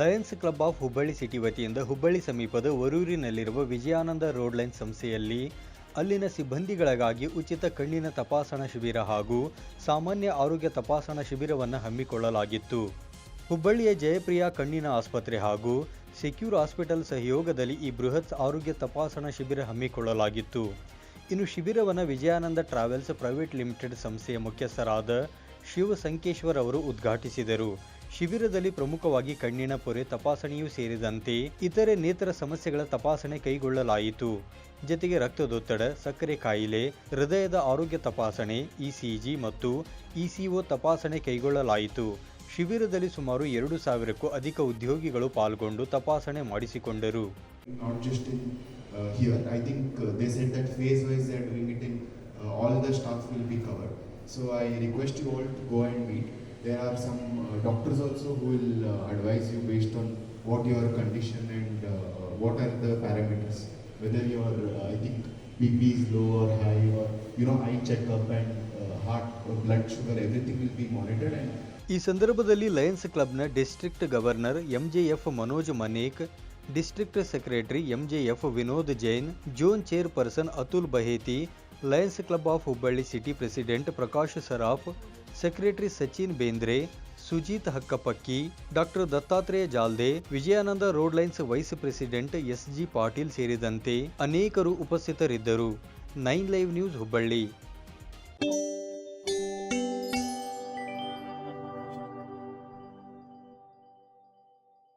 Lions club of Hubballi city ವತಿಯಿಂದ ಹುಬ್ಬಳ್ಳಿ ಸಮೀಪದ ವರೂರಿನಲ್ಲಿರುವ Vijayananda road line ಸಂಸ್ಥೆಯಲ್ಲಿ ಅಲ್ಲಿನ ಸಿಬ್ಬಂದಿಗಳಿಗಾಗಿ ಉಚಿತ ಕಣ್ಣಿನ ತಪಾಸಣಾ ಶಿಬಿರ ಹಾಗೂ ಸಾಮಾನ್ಯ ಆರೋಗ್ಯ ತಪಾಸಣಾ ಶಿಬಿರವನ್ನು ಹಮ್ಮಿಕೊಳ್ಳಲಾಗಿತ್ತು. ಹುಬ್ಬಳ್ಳಿಯ ಜಯಪ್ರಿಯ ಕಣ್ಣಿನ ಆಸ್ಪತ್ರೆ ಹಾಗೂ ಸೆಕ್ಯೂರ್ ಹಾಸ್ಪಿಟಲ್ ಸಹಯೋಗದಲ್ಲಿ ಈ ಬೃಹತ್ ಆರೋಗ್ಯ ತಪಾಸಣಾ ಶಿಬಿರ ಹಮ್ಮಿಕೊಳ್ಳಲಾಗಿತ್ತು. ಇನ್ನು ಶಿಬಿರವನ್ನು ವಿಜಯಾನಂದ ಟ್ರಾವೆಲ್ಸ್ ಪ್ರೈವೇಟ್ ಲಿಮಿಟೆಡ್ ಸಂಸ್ಥೆಯ ಮುಖ್ಯಸ್ಥರಾದ ಶಿವ ಸಂಕೇಶ್ವರ್ ಅವರು ಉದ್ಘಾಟಿಸಿದರು. ಶಿಬಿರದಲ್ಲಿ ಪ್ರಮುಖವಾಗಿ ಕಣ್ಣಿನ ಪೊರೆ ತಪಾಸಣೆಯೂ ಸೇರಿದಂತೆ ಇತರೆ ನೇತ್ರ ಸಮಸ್ಯೆಗಳ ತಪಾಸಣೆ ಕೈಗೊಳ್ಳಲಾಯಿತು. ಜತೆಗೆ ರಕ್ತದೊತ್ತಡ, ಸಕ್ಕರೆ ಕಾಯಿಲೆ, ಹೃದಯದ ಆರೋಗ್ಯ ತಪಾಸಣೆ, ಇಸಿಜಿ ಮತ್ತು ಇಸಿಒ ತಪಾಸಣೆ ಕೈಗೊಳ್ಳಲಾಯಿತು. ಶಿಬಿರದಲ್ಲಿ ಸುಮಾರು ಎರಡು ಸಾವಿರಕ್ಕೂ ಅಧಿಕ ಉದ್ಯೋಗಿಗಳು ಪಾಲ್ಗೊಂಡು ತಪಾಸಣೆ ಮಾಡಿಸಿಕೊಂಡರು. So I request you all to go and meet. There are some uh, doctors also who will uh, advise you based on what your condition and uh, what are the parameters. Whether your uh, I think BP is low or high or you know eye checkup and uh, heart or blood sugar everything will be monitored and ಈ ಸಂದರ್ಭದಲ್ಲಿ Lions ಕ್ಲಬ್ನ district governor MJF Manoj Manek district secretary MJF Vinod Jain zone chairperson Atul Baheti Lions club of Hubballi city president Prakash Saraf, secretary Sachin Bendre, Sujit Hakkapakki, doctor Dattatreya Jalde, Vijayananda road Lions vice president S G Patil ಸೇರಿದಂತೆ ಅನೇಕರು ಉಪಸ್ಥಿತರಿದ್ದರು. Nine live news Hubballi.